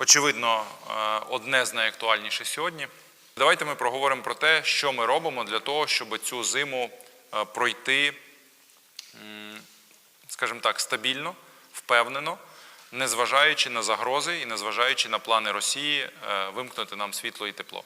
очевидно, е, одне з найактуальніших сьогодні. Давайте ми проговоримо про те, що ми робимо для того, щоб цю зиму е, пройти, скажімо так, стабільно, впевнено, незважаючи на загрози і незважаючи на плани Росії е, вимкнути нам світло і тепло.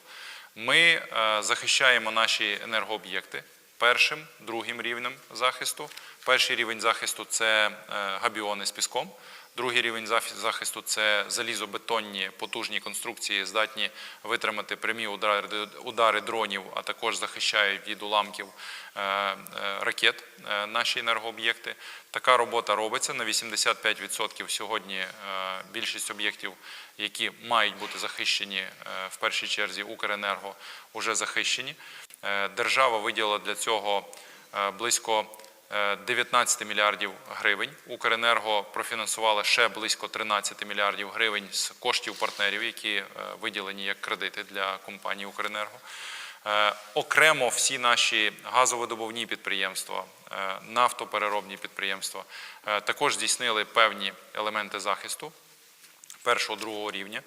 Ми захищаємо наші енергооб'єкти першим, другим рівнем захисту. Перший рівень захисту це е, габіони з піском. Другий рівень захисту це залізобетонні потужні конструкції, здатні витримати прямі удари, дронів, а також захищають від уламків е, е, ракет наші енергооб'єкти. Така робота робиться на 85% сьогодні. Більшість об'єктів, які мають бути захищені в першій черзі Укренерго, вже захищені. Е, Держава виділила для цього е, близько е, 19 мільярдів гривень. Укренерго профінансувало ще близько 13 мільярдів гривень з коштів партнерів, які е, виділені як кредити для компанії Укренерго. Е, Окремо всі наші газовидобувні підприємства, е, нафтопереробні підприємства е, також здійснили певні елементи захисту першого другого рівня.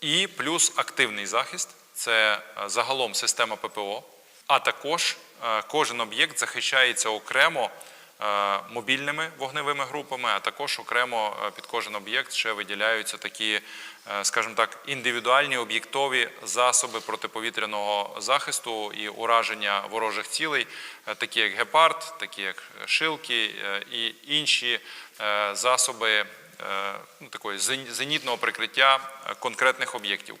І плюс активний захист це е, загалом система ППО, а також е, кожен об'єкт захищається окремо е, мобільними вогневими групами, а також окремо е, під кожен об'єкт ще виділяються такі, скажімо так, індивідуальні об'єктові засоби протиповітряного захисту і ураження ворожих цілей, такі як гепард, такі як шилки і інші засоби ну, такої зен- зенітного прикриття конкретних об'єктів.